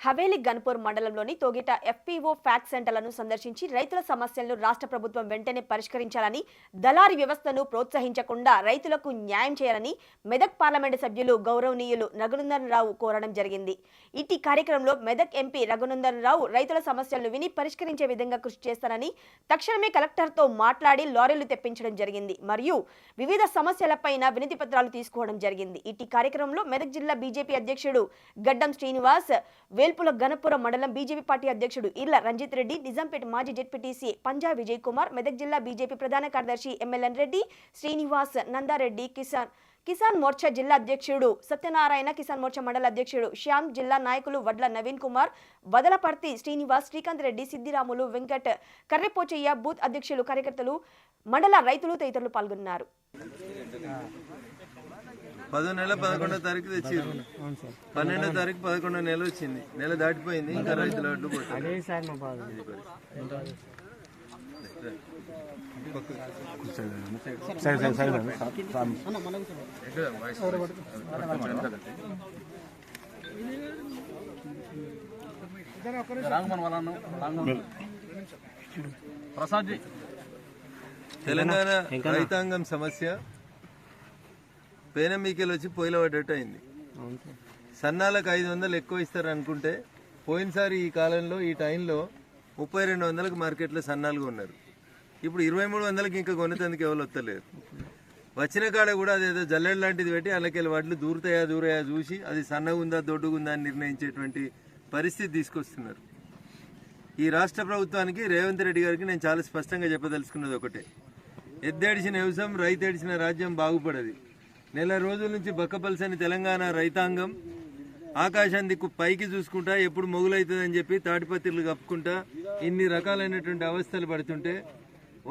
హవేలి గన్పూర్ మండలంలోని తోగిట FPO fax సెంటర్లను సందర్శించి రైతుల సమస్యలను రాష్ట్ర ప్రభుత్వం వెంటనే పరిష్కరించాలని దళారి వ్యవస్థను ప్రోత్సహించకుండా రైతులకు న్యాయం చేయాలని మెదక్ పార్లమెంటు సభ్యులు గౌరవనీయులు రఘునందన్ రావు కోరడం జరిగింది. ఇటీ కార్యక్రమంలో మెదక్ ఎంపీ రఘునందన్ రావు రైతుల సమస్యలను విని పరిష్కరించే విధంగా కృషి చేస్తానని తక్షణమే కలెక్టర్తో మాట్లాడి లారీలు తెప్పించడం జరిగింది మరియు వివిధ సమస్యలపైన వినతి పత్రాలు తీసుకోవడం జరిగింది. ఇటీ కార్యక్రమంలో మెదక్ జిల్లా బీజేపీ అధ్యక్షుడు గడ్డం శ్రీనివాస్ వేల్పుల గణపురం మండలం బీజేపీ పార్టీ అధ్యక్షుడు ఇర్ల రంజిత్ రెడ్డి నిజాంపేట మాజీ జెడ్పీటీసీ పంజా విజయ్ కుమార్ మెదక్ జిల్లా బీజేపీ ప్రధాన కార్యదర్శి ఎమ్మెల్యన్ రెడ్డి శ్రీనివాస్ నందారెడ్డి కిసాన్ కిసాన్ మోర్చా జిల్లా అధ్యక్షుడు సత్యనారాయణ కిసాన్ మోర్చా మండల అధ్యక్షుడు శ్యామ్ జిల్లా నాయకులు వడ్ల నవీన్ కుమార్ వదలపర్తి శ్రీనివాస్ శ్రీకాంత్ రెడ్డి సిద్దిరాములు వెంకట్ కర్రెపోచయ్య బూత్ అధ్యక్షులు కార్యకర్తలు మండల రైతులు తదితరులు పాల్గొన్నారు. పదో నెల పదకొండో తారీఖు తెచ్చిర్రు పన్నెండో తారీఖు పదకొండో నెల వచ్చింది. నెల దాటిపోయింది ఇంకా రైతుల అడ్డు పోతారు. అదే సార్ మా బాధ. సరే సరే సరే మేడం ప్రసాద్ తెలంగాణ రైతాంగం సమస్య. పేన మీకెళ్ళి వచ్చి పొయ్యిలో పడ్డట్టు అయింది. సన్నాలకు ఐదు వందలు ఎక్కువ ఇస్తారు అనుకుంటే పోయినసారి ఈ కాలంలో ఈ టైంలో ముప్పై రెండు వందలకు మార్కెట్లో సన్నాలుగా ఉన్నారు ఇప్పుడు ఇరవై మూడు వందలకి ఇంకా కొనేందుకు ఎవరు వస్తలేరు. వచ్చిన కాడ కూడా అదేదో జల్లెడ లాంటిది పెట్టి అందులోకెళ్ళి వడ్లు దూరుతాయా దూరయా చూసి అది సన్నగా ఉందా దొడ్డుగా ఉందా అని నిర్ణయించేటువంటి పరిస్థితి తీసుకొస్తున్నారు. ఈ రాష్ట్ర ప్రభుత్వానికి రేవంత్ రెడ్డి గారికి నేను చాలా స్పష్టంగా చెప్పదలుచుకున్నది ఒకటే. ఎద్దేడిచిన వ్యవసాయం రైతు ఏడిచిన రాజ్యం బాగుపడది. నెల రోజుల నుంచి బక్కపల్సని తెలంగాణ రైతాంగం ఆకాశం దిక్కు పైకి చూసుకుంటా ఎప్పుడు మొగులవుతుందని చెప్పి తాటిపత్రులు కప్పుకుంటా ఇన్ని రకాలైనటువంటి అవస్థలు పడుతుంటే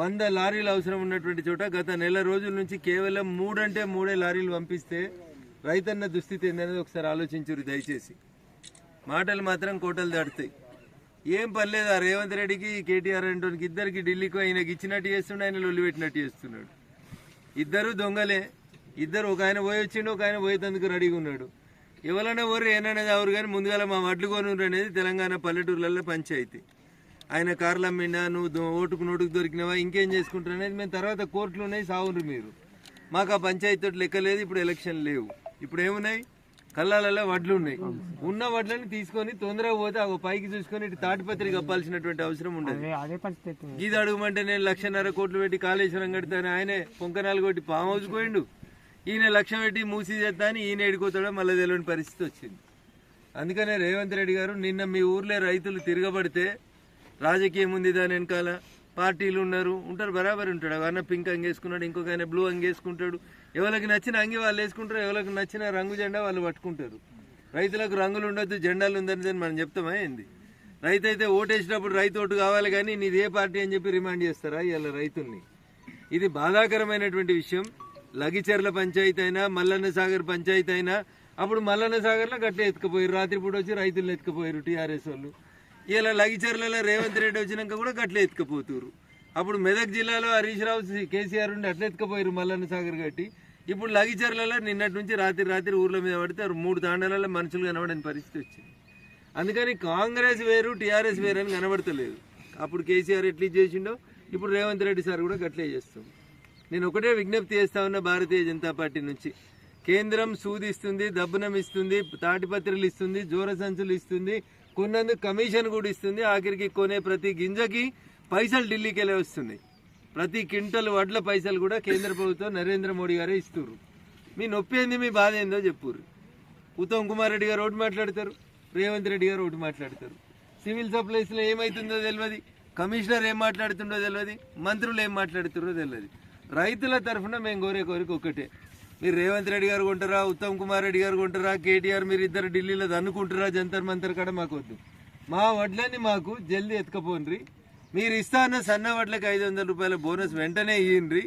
వంద లారీలు అవసరం ఉన్నటువంటి చోట గత నెల రోజుల నుంచి కేవలం మూడంటే మూడే లారీలు పంపిస్తే రైతన్న దుస్థితి ఏందనేది ఒకసారి ఆలోచించురు దయచేసి. మాటలు మాత్రం కోటలు దాటుతాయి. ఏం పర్లేదు ఆ రేవంత్ రెడ్డికి కేటీఆర్ అంటోనికి ఇద్దరికి ఢిల్లీకి ఆయనకి ఇచ్చినట్టు చేస్తున్నాడు ఆయన లొల్లి పెట్టినట్టు చేస్తున్నాడు. ఇద్దరు దొంగలే. ఇద్దరు ఒక ఆయన పోయి వచ్చిండు ఒక ఆయన పోయేందుకు రెడీగా ఉన్నాడు. ఎవరైనా ఓరు ఏననేది ఎవరు కానీ ముందుగా మా వడ్లు కొనురు అనేది తెలంగాణ పల్లెటూర్లలో పంచాయతీ. ఆయన కార్లు అమ్మిండా నువ్వు ఓటుకు నోటుకు దొరికినావా ఇంకేం చేసుకుంటారు అనేది మేము తర్వాత కోర్టులు ఉన్నాయి సావురు మీరు. మాకు ఆ పంచాయతీ తోటి లెక్క లేదు ఇప్పుడు ఎలక్షన్ లేవు. ఇప్పుడు ఏమున్నాయి? కళ్ళాలలో వడ్లు ఉన్నాయి. ఉన్న వడ్లని తీసుకొని తొందరగా పోతే ఆ పైకి చూసుకొని ఇటు తాటిపత్రి కప్పాల్సినటువంటి అవసరం ఉండదు. గీత అడుగుమంటే నేను లక్షన్నర కోట్లు పెట్టి కాళేశ్వరం కడతాను ఆయనే పొంకనాలు కొట్టి పాము హౌస్ పోయిండు. ఈయన లక్ష్యం పెట్టి మూసి చేస్తా అని ఈయన ఎడిపోతాడో మళ్ళీ తెలియని పరిస్థితి వచ్చింది. అందుకనే రేవంత్ రెడ్డి గారు నిన్న మీ ఊర్లో రైతులు తిరగబడితే రాజకీయం ఉంది దాని వెనకాల. పార్టీలు ఉన్నారు ఉంటారు బరాబర్ ఉంటాడు. ఒక అన్న పింక్ అంగేసుకున్నాడు ఇంకొక ఆయన బ్లూ అంగేసుకుంటాడు. ఎవరికి నచ్చిన అంగి వాళ్ళు వేసుకుంటారు ఎవరికి నచ్చిన రంగు జెండా వాళ్ళు పట్టుకుంటారు. రైతులకు రంగులు ఉండొద్దు జెండాలు ఉందని మనం చెప్తామా ఏంది? రైతు అయితే ఓటేసినప్పుడు రైతు ఓటు కావాలి కానీ నీది ఏ పార్టీ అని చెప్పి రిమాండ్ చేస్తారా ఇలా రైతుల్ని? ఇది బాధాకరమైనటువంటి విషయం. లగిచెర్ల పంచాయతీ అయినా మల్లన్న సాగర్ పంచాయతీ అయినా అప్పుడు మల్లన్న సాగర్లో గట్ల ఎత్తుకుపోయారు రాత్రిపూట వచ్చి రైతులను ఎత్తుకుపోయారు టీఆర్ఎస్ వాళ్ళు. ఇలా లగిచెర్లలో రేవంత్ రెడ్డి వచ్చినాక కూడా గట్ల ఎత్తుకుపోతున్నారు అప్పుడు మెదక్ జిల్లాలో హరీష్ రావు కేసీఆర్ ఉండి అట్లా ఎత్తుకుపోయారు మల్లన్న సాగర్ గట్టి. ఇప్పుడు లగిచెర్లలో నిన్నటి నుంచి రాత్రి రాత్రి ఊర్ల మీద పడితే ఆ మూడు తాండాలలో మనుషులు కనబడని పరిస్థితి వచ్చింది. అందుకని కాంగ్రెస్ వేరు టీఆర్ఎస్ వేరు అని కనబడతలేదు. అప్పుడు కేసీఆర్ ఎట్లా చేసిండో ఇప్పుడు రేవంత్ రెడ్డి సార్ కూడా గట్లే చేస్తాం నేను ఒకటే విజ్ఞప్తి చేస్తా ఉన్నా భారతీయ జనతా పార్టీ నుంచి. కేంద్రం సూదిస్తుంది దబ్బునం ఇస్తుంది తాటిపత్రులు ఇస్తుంది జోర సంచులు ఇస్తుంది కొన్నందుకు కమిషన్ కూడా ఇస్తుంది ఆఖరికి కొనే ప్రతి గింజకి పైసలు ఢిల్లీకి వెళ్ళి వస్తున్నాయి ప్రతి క్వింటల్ వడ్ల పైసలు కూడా కేంద్ర ప్రభుత్వం నరేంద్ర మోడీ గారే ఇస్తున్నారు మీ నొప్పి ఏంది మీ బాధ ఏందో చెప్పుర్రు. ఉత్తమ్ కుమార్ రెడ్డి గారు ఒకటి మాట్లాడతారు రేవంత్ రెడ్డి గారు ఒకటి మాట్లాడతారు. సివిల్ సప్లైస్లో ఏమవుతుందో తెలియదు కమిషనర్ ఏం మాట్లాడుతుండో తెలియదు మంత్రులు ఏం మాట్లాడుతుండో తెలియదు రైతుల తరఫున మేము కోరే కోరిక ఒక్కటే. మీరు రేవంత్ రెడ్డి గారు కొంటారా ఉత్తమ్ కుమార్ రెడ్డి గారు కొంటారా కేటీఆర్ మీరు ఇద్దరు ఢిల్లీలో దన్నుకుంటారా జంతర్ మంతర్ కాడ మాకు వద్దు. మా వడ్లని మాకు జల్దీ ఎత్తుకపోన్రి మీరు ఇస్తా అన్న సన్న వడ్లకి ఐదు వందల రూపాయల బోనస్ వెంటనే ఇయ్యండ్రి.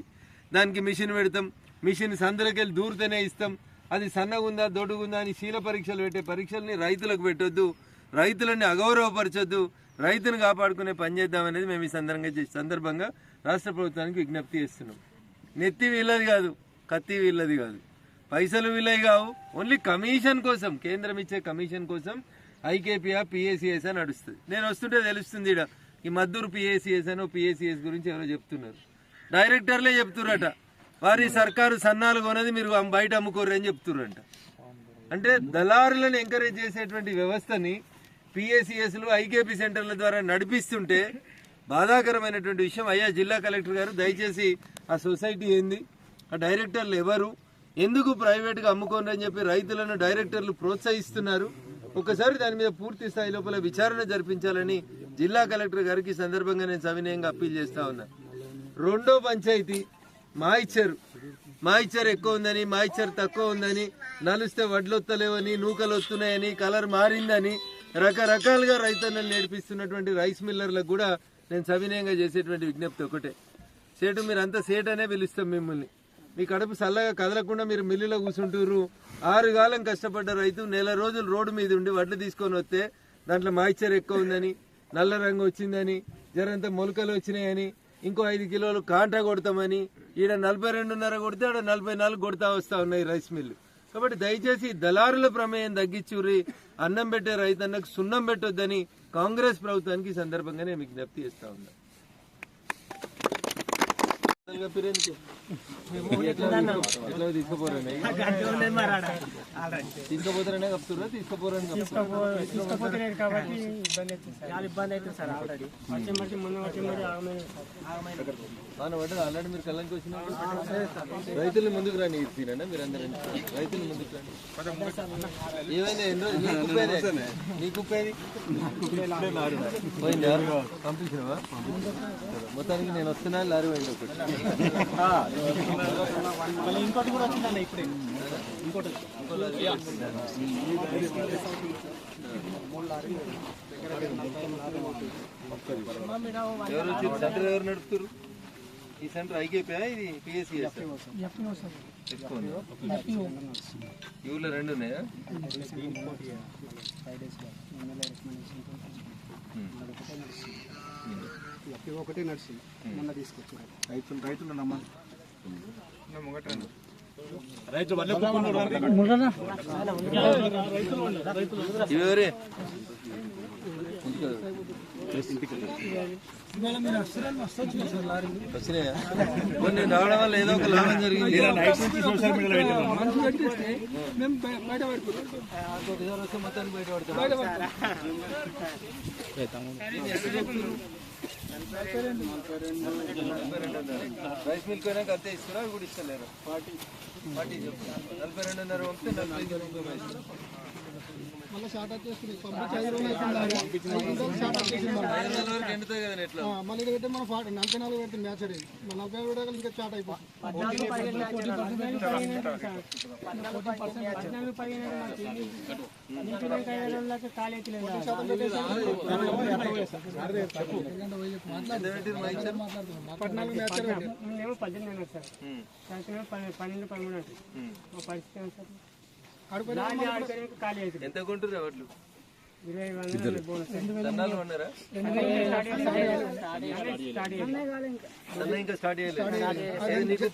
దానికి మిషన్ పెడతాం. మిషన్ సందులకెళ్ళి దూరితేనే ఇస్తాం. అది సన్నగుందా దొడుగుందా దొడ్డుగుందా అని శీల పరీక్షలు పెట్టే పరీక్షల్ని రైతులకు పెట్టొద్దు. రైతులని అగౌరవపరచొద్దు. రైతును కాపాడుకునే పని చేద్దామనేది మేము ఈ సందర్భంగా సందర్భంగా రాష్ట్ర ప్రభుత్వానికి విజ్ఞప్తి చేస్తున్నాం. నెత్తి వీళ్ళది కాదు కత్తి వీళ్ళది కాదు. పైసలు వీళ్ళవి కావు. ఓన్లీ కమిషన్ కోసం కేంద్రం ఇచ్చే కమిషన్ కోసం ఐకేపీఆ పిఏసిఎస్ అని నడుస్తుంది. నేను వస్తుంటే తెలుస్తుంది ఈడ ఈ మద్దూరు పిఏసిఎస్ అని పిఏసిఎస్ గురించి ఎవరో చెప్తున్నారు. డైరెక్టర్లే చెప్తుర్రట. వారి సర్కారు సన్నాలు కొనది మీరు బయట అమ్ముకోరు అని చెప్తుర్రంట. అంటే దళారులను ఎంకరేజ్ చేసేటువంటి వ్యవస్థని పిఏసిఎస్లు ఐకేపీ సెంటర్ల ద్వారా నడిపిస్తుంటే బాధాకరమైనటువంటి విషయం అయ్యా జిల్లా కలెక్టర్ గారు దయచేసి ఆ సొసైటీ ఏంది? ఆ డైరెక్టర్లు ఎవరు? ఎందుకు ప్రైవేట్గా అమ్ముకోండి అని చెప్పి రైతులను డైరెక్టర్లు ప్రోత్సహిస్తున్నారు? ఒకసారి దాని మీద పూర్తి స్థాయి లోపల విచారణ జరిపించాలని జిల్లా కలెక్టర్ గారికి సందర్భంగా నేను సవినయంగా అప్పీల్ చేస్తా ఉన్నా. రెండో పంచాయతీ మా ఇచ్చారు ఎక్కువ ఉందని మా తక్కువ ఉందని నలుస్తే వడ్లు వస్తలేవని నూకలు వస్తున్నాయని కలర్ మారిందని రకరకాలుగా రైతన్నలు నేర్పిస్తున్నటువంటి రైస్ మిల్లర్లకు కూడా నేను సవినయంగా చేసేటువంటి విజ్ఞప్తి ఒకటే. సేటు మీరు అంతా సేట్ అనే పిలుస్తాం మిమ్మల్ని. మీ కడుపు చల్లగా కదలకుండా మీరు మిల్లులో కూర్చుంటారు ఆరు కాలం కష్టపడ్డ రైతు నెల రోజులు రోడ్డు మీద ఉండి వడ్లు తీసుకొని వస్తే దాంట్లో మాయిశ్చర్ ఎక్కువ ఉందని నల్ల రంగు వచ్చిందని జరంత మొలకలు వచ్చినాయని ఇంకో ఐదు కిలోలు కాంటా కొడతామని ఈడ నలభై రెండున్నర కొడితే ఆడ నలభై నాలుగు కొడతా వస్తా ఉన్నాయి రైస్ మిల్లు. కాబట్టి దయచేసి దళారుల ప్రమేయం తగ్గించుర్రి. అన్నం పెట్టే రైతన్నకు సున్నం పెట్టొద్దని కాంగ్రెస్ ప్రభుత్వానికి సందర్భంగానే సందర్భంగా నేను విజ్ఞప్తి చేస్తా ఉన్నాను ఎట్లా తీసుకుపోరండి తీసుకుపోతారనే కప్తురా తీసుకుపోరని తీసుకుపోతలేదు కాబట్టి ఇబ్బంది అవుతుంది చాలా ఇబ్బంది అవుతుంది సార్ ఆల్రెడీ మొన్న మరి ఆగమైన ఆల్రెడీ మీరు కళ్ళకి వచ్చిన రైతులు ముందుకు రాని ఇచ్చినా మీరు అందరూ రైతులు ముందుకు రాని ఏమైనా ఎన్ని నీ కుప్పేనే నీ కుప్పేది పోయిందా పంపించినవా మొత్తానికి నేను వస్తున్నా లారీ పోయింది ఒకటి మళ్ళీ ఇంకోటి కూడా వచ్చిందండి ఇప్పుడే ఇంకోటి ఎవరు సెంటర్ ఎవరు నడుపుతారు ఈ సెంటర్ ఐకేపీ ఇది పిఎస్సి ఊళ్ళో రెండు ఉన్నాయా ఒకటే నడిచింది మొన్న తీసుకొచ్చారు రైతులు రైతులు నమ్మాలి. కొన్ని రావడం వల్ల ఏదో ఒక లాభం జరిగింది. మొత్తానికి బయటపడతాం రైస్ మిల్క్ అయినా అంతే ఇస్తున్నా అవి కూడా ఇస్తలేరు? ఫార్టీ ఫార్టీ చెప్తారు? నలభై రెండున్నర పంపితే నలభై ఐదు రూపాయలు ఇస్తారు. మళ్ళీ షార్ట్ వచ్చేస్తుంది పంపించి ఐదు రోజులు అవుతుంది షార్ట్ వచ్చేసింది మళ్ళీ ఐదు మనం ఫార్టీ నలభై నాలుగు పెడుతుంది మ్యాచ్ అనేది మన నలభై కూడా ఇంకా స్టార్ట్ అయిపోతుంది. పన్నెండు పదమూడు అంటే ఉమ్. మా పరిస్థితి ఎంత కొంటారు ఇంకా స్టార్ట్ చేయలేదు.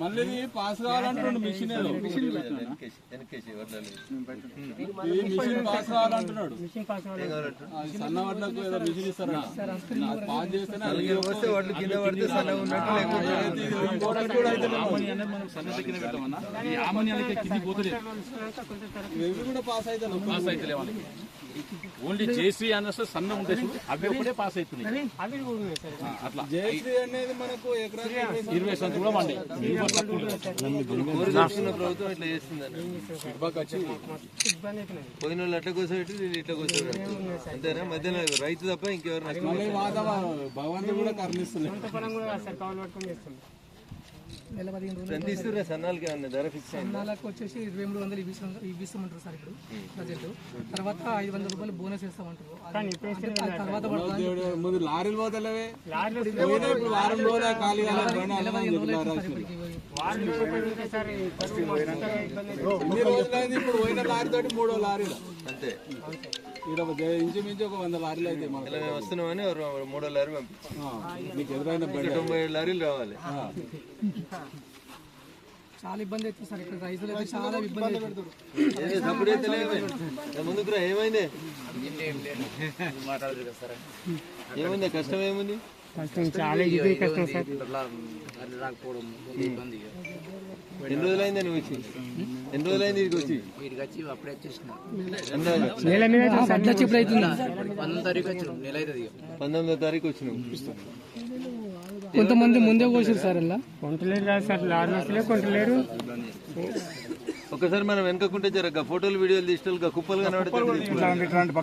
మళ్ళీ పాస్ కావాలంటున్నాడు. మిషన్ ఏదో. ఈ మిషన్ పాస్ కావాలంటున్నాడు. Machine pass? అది సన్న వడ్లకు ఏదో మిషన్ ఇస్తారా పాస్ చేస్తేనే వస్తే వడ్లు కింద పడితే సన్నగా ఉన్నట్టు లేకపోతే ఇంకోటి కూడా అయితే మనం సన్న దగ్గర పెట్టామన్నా. ఈ ఆమన్యాలకి కింది పోతలేదు. కొంచెం తర్వాత ఇవి కూడా పాస్ అవుతాను పాస్ అవుతలేవు ఓన్లీ జేసీ అన్న సన్న ఉంటాయి అవి ఒకటే పాస్ అవుతున్నాయి అట్లా. జేసీ అనేది మనకు ఇరవై సంవత్సరం ప్రభుత్వం ఇట్లా చేస్తుందని పోయిన వాళ్ళు అట్లా కోసం వీళ్ళు ఇట్లా కోసం. అంతేనా? మధ్యలో రైతు తప్ప ఇంకెవరు భగవంతుడు కూడా సొంత పొలం కూడా కాదు సార్ కౌలు పట్టుకొని చేస్తుంది నెల పదిహేను రోజులు ఎంత ఇస్తున్నా సన్నాలకి ఏమన్నా ధర ఫిక్స్ అయింది? నెలకు వచ్చేసి ఇరవై మూడు వందలు ఇవి ఇస్తాం- ఇవి ఇస్తామంటారు సార్ ఇప్పుడు ప్రజెంట్ తర్వాత ఐదు వందల రూపాయలు బోనస్ ఇస్తామంటారు అది తర్వాత పడుతుంది. దేవుడు, ముందు లారీలు పోతలేవే? లారీలు పోయినా ఇప్పుడు వారం రోజులు ఖాళీ కాలేదు బండి నెల అలా పదిహేను ఉంది, రోజులు లారీ అవుతుంది సార్ వచ్చింది. ఇప్పటికి వాళ్ళు రూపాయలు సార్ ఈ కరువు మస్తు ఇబ్బంది అవుతుంది ఎన్ని రోజులైంది ఇప్పుడు పోయిన లారీ తోటి మూడో లారీలు. అంతే. ఇక్కడ ఇంచుమించు ఒక వంద లారీలు అయితే మనకు ఇలా మేము వస్తున్నామని మూడో లారీ పంపించాం మీకు ఎదురైన తొంభై ఏడు లారీలు రావాలి. చాలా ఇబ్బంది అవుతుంది సార్ ఇక్కడ రైతులు అయితే చాలా ఇబ్బంది అవుతుంది. ముందుకు ఏమైంది? ఏముంది? కష్టం ఏముంది? కష్టం చాలా ఇది కష్టం సార్. ఎన్ని రోజులైంది నువ్వు వచ్చి? ఎన్ని రోజులైంది ఇక్కడికి వచ్చి? అందాజా. నేల మీద చిప్పుడు అవుతుంది పంతొమ్మిదో తారీఖు వచ్చినావు కొంతమంది ముందే కోసారు సార్ అలా? కొంటలేరు కాదు సార్ లారీ కొంటలేరు. ఒకసారి మనం వెనకకుంటే జరగ ఫోటోలు వీడియోలు తీసుకోవాలి కుప్పలు కనబడితే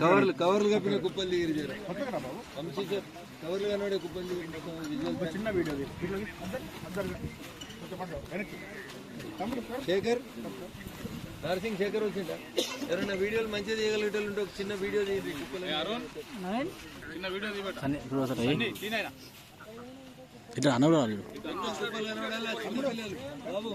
కవర్లు కవర్లు కప్పిన కుప్పలు దిగిరి జర. కవర్లు కనబడే కుప్పలు దిగిరి చిన్న వీడియో శేఖర్? నర్సింగ్ శేఖర్ వచ్చిందా ఎవరైనా వీడియోలు మంచిగా తీయగలిగేటోళ్ళు ఉంటే ఒక చిన్న వీడియో తీయండి. చిన్న వీడియో పిల్లలు. బాబు.